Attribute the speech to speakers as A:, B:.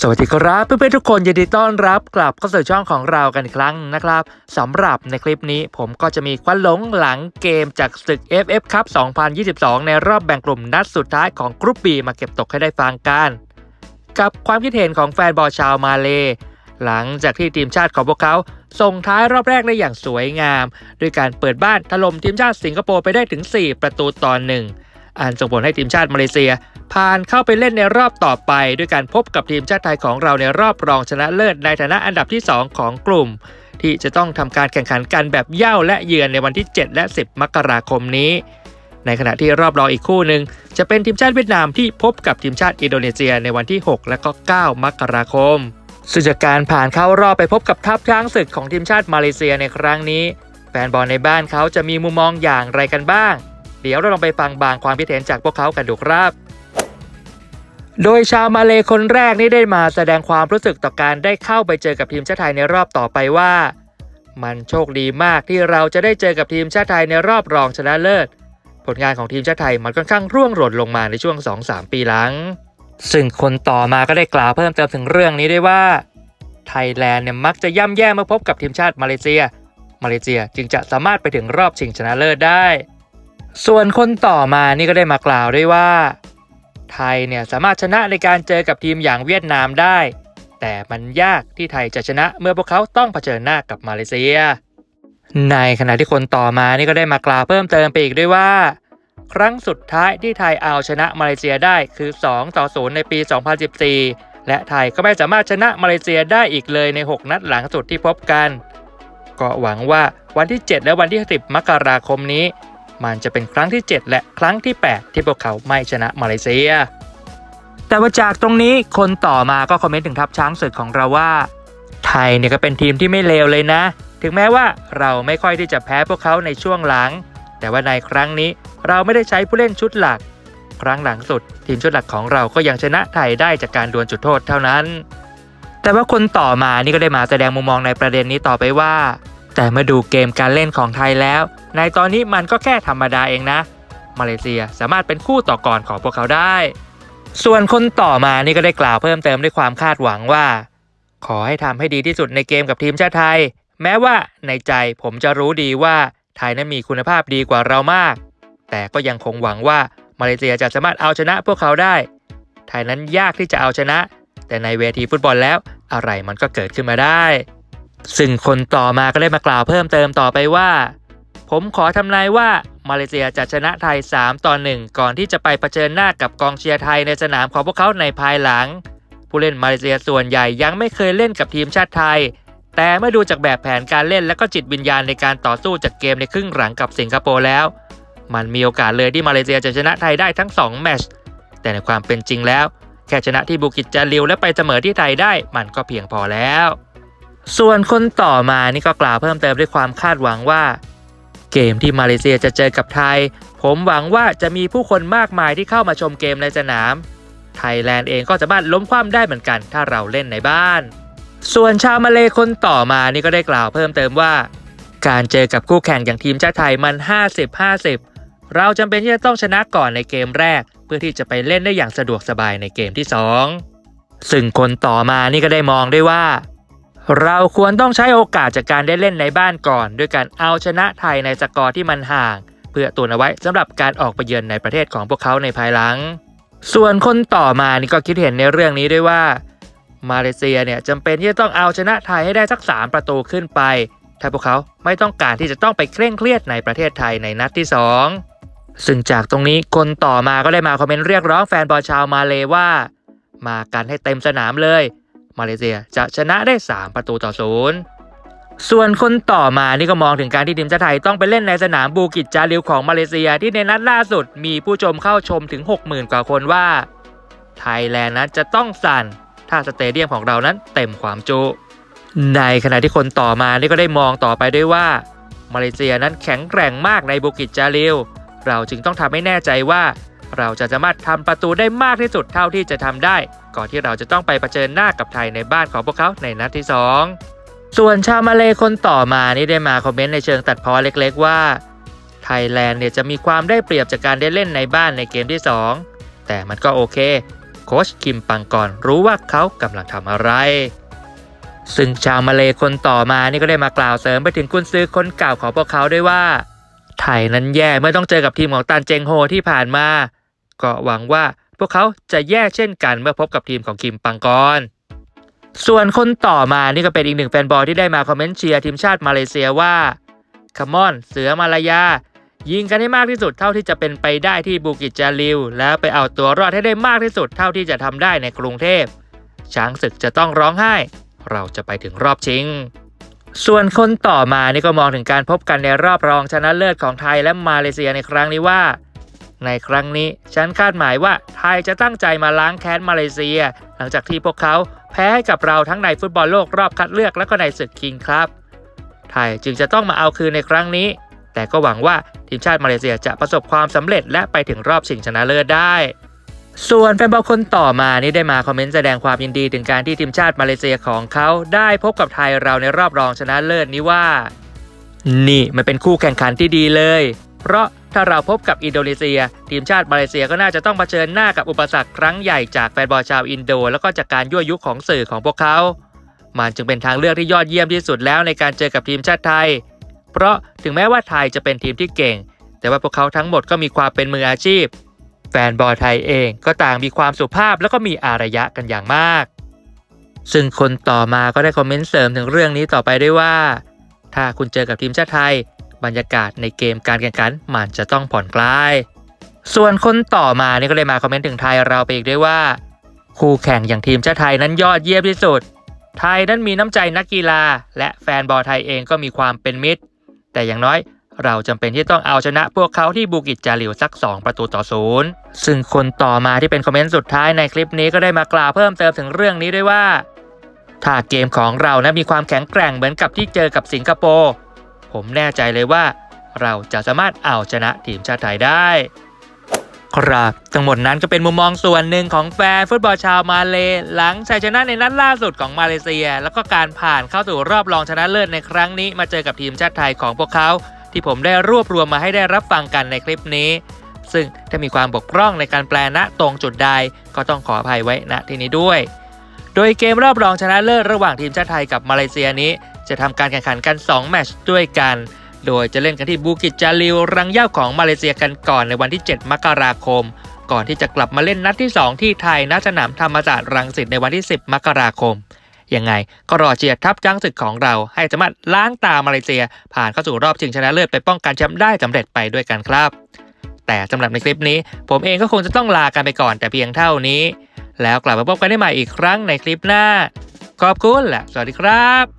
A: สวัสดีครับเพื่อนๆทุกคนยินดีต้อนรับกลับเข้าสู่ช่องของเรากันอีกครั้งนะครับสำหรับในคลิปนี้ผมก็จะมีควันหลงหลังเกมจากศึก FF ครับ2022 ในรอบแบ่งกลุ่มนัดสุดท้ายของกรุ๊ป B มาเก็บตกให้ได้ฟังกัน กับความคิดเห็นของแฟนบอลชาวมาเล หลังจากที่ทีมชาติของพวกเขาส่งท้ายรอบแรกได้อย่างสวยงาม ด้วยการเปิดบ้านถล่มทีมชาติสิงคโปร์ไปได้ถึง 4 ประตูต่อหนึ่ง อันส่งผลให้ทีมชาติมาเลเซีย ผ่านเข้าไปเล่นในรอบต่อไป ด้วยการพบกับทีมชาติไทยของเราในรอบรองชนะเลิศในฐานะอันดับที่ 2 ของกลุ่ม ที่จะต้องทำการแข่งขันกันแบบเย่าและเยือนในวันที่ 7 และ 10 มกราคมนี้ ในขณะที่รอบรองอีกคู่หนึ่งจะเป็นทีมชาติเวียดนามที่พบกับทีมชาติอินโดนีเซียในวันที่ 6 และก็ 9 มกราคมซึ่งจากการผ่านเข้ารอบไปพบกับทัพช้างศึกของทีมชาติมาเลเซียในครั้งนี้ แฟนบอลในบ้านเขาจะมีมุมมองอย่างไรกันบ้าง เดี๋ยวเราลองไปฟังบางความคิดเห็นจากพวกเขากันดูครับ โดยชาวมาเลคนแรกนี่ได้มาแสดงความรู้สึกต่อการได้เข้าไปเจอกับทีมชาติไทยในรอบต่อไปว่า มันโชคดีมากที่เราจะได้เจอกับทีมชาติไทยในรอบรองชนะเลิศ ผลงานของทีมชาติไทยมันค่อนข้างร่วงหล่นลงมาในช่วง 2-3 ปีหลัง ซึ่งคนต่อมาก็ได้กล่าวเพิ่มเติมถึงเรื่องนี้ได้ว่าไทยแลนด์เนี่ยมักจะย่ำแย่เมื่อพบกับทีมชาติมาเลเซีย มาเลเซียจึงจะสามารถไปถึงรอบชิงชนะเลิศได้ ส่วนคนต่อมานี่ก็ได้มากล่าวด้วยว่า ไทยเนี่ยสามารถชนะในการเจอกับทีมอย่างเวียดนามได้ แต่มันยากที่ไทยจะชนะเมื่อพวกเขาต้องเผชิญหน้ากับมาเลเซีย ในขณะที่คนต่อมานี่ก็ได้มากล่าวเพิ่มเติมไปอีกด้วยว่า ครั้งสุดท้ายที่ไทยเอาชนะมาเลเซียได้คือ 2 ต่อ 0 ในปี 2014 และไทยก็ไม่สามารถชนะมาเลเซียได้อีกเลยใน 6 นัดหลังสุดที่พบกัน ก็หวังว่าวันที่ 7 และวันที่ 10 มกราคมนี้ มันจะเป็นครั้งที่ 7 และครั้งที่ 8 ที่พวกเขาไม่ชนะมาเลเซีย แต่ว่าจากตรงนี้คนต่อมาก็คอมเมนต์ถึงทัพช้างศึกของเราว่า ไทยเนี่ยก็เป็นทีมที่ไม่เลวเลยนะ ถึงแม้ว่าเราไม่ค่อยที่จะแพ้พวกเขาในช่วงหลัง แต่ว่าในครั้งนี้เราไม่ได้ใช้ผู้เล่นชุดหลัก ครั้งหลังสุด ทีมชุดหลักของเราก็ยังชนะไทยได้จากการดวลจุดโทษเท่านั้น แต่ว่าคนต่อมานี่ก็ได้มาแสดงมุมมองในประเด็นนี้ต่อไปว่า แต่มื่อดูเกมการเล่นของไทยแล้ว ในตอนนี้มันก็แค่ธรรมดาเองนะ มาเลเซียสามารถเป็นคู่ต่อกรของพวกเขาได้ ส่วนคนต่อมานี่ก็ได้กล่าวเพิ่มเติมด้วยความคาดหวังว่า ขอให้ทำให้ดีที่สุดในเกมกับทีมชาติไทย แม้ว่าในใจผมจะรู้ดีว่าไทยนั้นมีคุณภาพดีกว่าเรามาก แต่ก็ยังคงหวังว่ามาเลเซียจะสามารถเอาชนะพวกเขาได้ ไทยนั้นยากที่จะเอาชนะ แต่ในเวทีฟุตบอลแล้วอะไรมันก็เกิดขึ้นมาได้ ซึ่งคนต่อมาก็ได้มากล่าวเพิ่มเติมต่อไปว่า ผมขอทำนายว่ามาเลเซียจะชนะไทย 3 ต่อ 1 ก่อนที่จะไปเผชิญหน้ากับกองเชียร์ไทยในสนามของพวกเขาในภายหลัง ผู้เล่นมาเลเซียส่วนใหญ่ยังไม่เคยเล่นกับทีมชาติไทย แต่เมื่อดูจากแบบแผนการเล่นและก็จิตวิญญาณในการต่อสู้จากเกมในครึ่งหลังกับสิงคโปร์แล้ว มันมีโอกาสเลยที่มาเลเซียจะชนะไทยได้ทั้ง 2 แมตช์แต่ในความเป็นจริงแล้ว แค่ชนะที่บูกิจจาริวและไปเสมอที่ไทยได้ มันก็เพียงพอแล้ว ส่วนคนต่อมานี่ก็กล่าวเพิ่มเติมด้วยความคาดหวังว่า เกมที่มาเลเซียจะเจอกับไทย ผมหวังว่าจะมีผู้คนมากมายที่เข้ามาชมเกมในสนาม ไทยแลนด์เองก็สามารถล้มคว่ำได้เหมือนกัน ถ้าเราเล่นในบ้าน ส่วนชาวมาเลคนต่อมานี่ก็ได้กล่าวเพิ่มเติมว่า การเจอกับคู่แข่งอย่างทีมชาติไทยมัน 50-50 เราจำเป็นที่จะต้องชนะก่อนในเกมแรก เพื่อที่จะไปเล่นได้อย่างสะดวกสบายในเกมที่ 2 ซึ่งคนต่อมานี่ก็ได้มองได้ว่า เราควรต้องใช้โอกาสจากการได้เล่นในบ้านก่อน ด้วยการเอาชนะไทยในสกอร์ที่มันห่าง เพื่อตุนเอาไว้สำหรับการออกไปเยือนในประเทศของพวกเขาในภายหลัง ส่วนคนต่อมานี่ก็คิดเห็นในเรื่องนี้ด้วยว่า มาเลเซียเนี่ยจำเป็นที่จะต้องเอาชนะไทยให้ได้สัก 3 ประตูขึ้นไป ถ้าพวกเขาไม่ต้องการที่จะต้องไปเคร่งเครียดในประเทศไทยในนัดที่ 2 ซึ่งจากตรงนี้คนต่อมาก็ได้มาคอมเมนต์เรียกร้องแฟนบอลชาวมาเลว่า มากันให้เต็มสนามเลย มาเลเซียจะชนะได้ 3 ประตูต่อศูนย์ส่วนคนต่อมานี่ก็มองถึงการที่ทีมชาติไทยต้องไปเล่นในสนามบูกิจจาริวของมาเลเซียที่ในนัดล่าสุดมีผู้ชมเข้าชมถึง 60,000 กว่าคนว่า ไทยแลนด์นั้นจะต้องสั่น ถ้าสเตเดียมของเรานั้นเต็มความจุ ในขณะที่คนต่อมานี่ก็ได้มองต่อไปด้วยว่า มาเลเซียนั้นแข็งแกร่งมากในบุกิจจาริว เราจึงต้องทำให้แน่ใจว่า เราจะสามารถทำประตูได้มากที่สุดเท่าที่จะทำได้ ก่อนที่เราจะต้องไปเผชิญหน้ากับไทยในบ้านของพวกเขาในนัดที่ 2 ส่วนชาวมาเลคนต่อมานี่ได้มาคอมเมนต์ในเชิงตัดพ้อเล็กๆว่าไทยแลนด์เนี่ยจะมีความได้เปรียบจากการได้เล่นในบ้านในเกมที่ 2 แต่มันก็โอเคโค้ชคิมปังกรรู้ว่าเขากำลังทำอะไร ซึ่งชาวมาเลคนต่อมานี่ก็ได้มากล่าวเสริมไปถึงกุนซือคนเก่าของพวกเขาด้วยว่า ไทยนั้นแย่เมื่อต้องเจอกับทีมของตันเจงโฮที่ผ่านมา ก็หวังว่า พวกเขาจะแย่เช่นกันเมื่อพบกับทีมของคิมปังกรส่วนคนต่อมานี่ก็เป็นอีกหนึ่งแฟนบอลที่ได้มาคอมเมนต์เชียร์ทีมชาติมาเลเซียว่าคัมอน เสือมาลายา ยิงกันให้มากที่สุดเท่าที่จะเป็นไปได้ที่บูกิจจาริว แล้วไปเอาตัวรอดให้ได้มากที่สุดเท่าที่จะทำได้ในกรุงเทพ ช้างศึกจะต้องร้องไห้ เราจะไปถึงรอบชิง ส่วนคนต่อมานี่ก็มองถึงการพบกันในรอบรองชนะเลิศของไทยและมาเลเซียในครั้งนี้ว่า ในครั้งนี้ ฉันคาดหมายว่าไทยจะตั้งใจมาล้างแค้นมาเลเซีย หลังจากที่พวกเขาแพ้ให้กับเราทั้งในฟุตบอลโลกรอบคัดเลือกและก็ในศึกคิงครับไทยจึงจะต้องมาเอาคืนในครั้งนี้ แต่ก็หวังว่าทีมชาติมาเลเซียจะประสบความสำเร็จและไปถึงรอบชิงชนะเลิศได้ ส่วนแฟนบอลคนต่อมานี่ได้มาคอมเมนต์แสดงความยินดีถึงการที่ทีมชาติมาเลเซียของเขาได้พบกับไทยเราในรอบรองชนะเลิศนี้ว่า นี่มันเป็นคู่แข่งขันที่ดีเลย เพราะ ถ้าเราพบกับอินโดนีเซีย ทีมชาติมาเลเซียก็น่าจะต้องเผชิญหน้ากับอุปสรรคครั้งใหญ่จากแฟนบอลชาวอินโด แล้วก็จากการยั่วยุของสื่อของพวกเขา มันจึงเป็นทางเลือกที่ยอดเยี่ยมที่สุดแล้วในการเจอกับทีมชาติไทย เพราะถึงแม้ว่าไทยจะเป็นทีมที่เก่ง แต่ว่าพวกเขาทั้งหมดก็มีความเป็นมืออาชีพ แฟนบอลไทยเองก็ต่างมีความสุภาพแล้วก็มีอารยะกันอย่างมาก ซึ่งคนต่อมาก็ได้คอมเมนต์เสริมถึงเรื่องนี้ต่อไปด้วยว่า ถ้าคุณเจอกับทีมชาติไทย บรรยากาศในเกมการแข่งขันมันจะต้องผ่อนคลาย ส่วนคนต่อมานี่ก็เลยมาคอมเมนต์ถึงไทยเราไปอีกด้วยว่า คู่แข่งอย่างทีมชาติไทยนั้นยอดเยี่ยมที่สุด ไทยนั้นมีน้ำใจนักกีฬา และแฟนบอลไทยเองก็มีความเป็นมิตร แต่อย่างน้อยเราจำเป็นที่ต้องเอาชนะพวกเขาที่บูกิจจาริวสัก 2 ประตูต่อศูนย์ซึ่งคนต่อมาที่เป็นคอมเมนต์สุดท้ายในคลิปนี้ก็ได้มากล่าวเพิ่มเติมถึงเรื่องนี้ด้วยว่า ถ้าเกมของเรานะมีความแข็งแกร่งเหมือนกับที่เจอกับสิงคโปร์ ผมแน่ใจเลยว่า เราจะสามารถเอาชนะทีมชาติไทยได้ ครับ ทั้งหมดนั้นก็เป็นมุมมองส่วนหนึ่งของแฟนฟุตบอลชาวมาเล หลังชัยชนะในนัดล่าสุดของมาเลเซีย แล้วก็การผ่านเข้าสู่รอบรองชนะเลิศในครั้งนี้ มาเจอกับทีมชาติไทยของพวกเขา ที่ผมได้รวบรวมมาให้ได้รับฟังกันในคลิปนี้ซึ่งถ้ามีความบกพร่องในการแปลณตรงจุดใดก็ต้องขออภัยไว้ณที่นี้ด้วย โดยเกมรอบรองชนะเลิศระหว่างทีมชาติไทยกับมาเลเซียนี้ จะทำการแข่งขันกัน 2 แมตช์ด้วยกัน โดยจะเล่นกันที่บูกิจจาริว รังเย่าของมาเลเซียกันก่อนในวันที่ 7 มกราคม ก่อนที่จะกลับมาเล่นนัดที่ 2 ที่ไทยณสนามธรรมศาสตร์รังสิตในวันที่ 10 มกราคม ยังไงก็รอเชียร์ทัพจ้างศึกของเรา ให้สามารถล้างตามาเลเซีย ผ่านเข้าสู่รอบชิงชนะเลิศไปป้องกันแชมป์ได้สำเร็จไปด้วยกันครับ แต่สำหรับในคลิปนี้ ผมเองก็คงจะต้องลากันไปก่อนแต่เพียงเท่านี้ แล้วกลับมาพบกันได้ใหม่อีกครั้งในคลิปหน้า ขอบคุณและสวัสดีครับ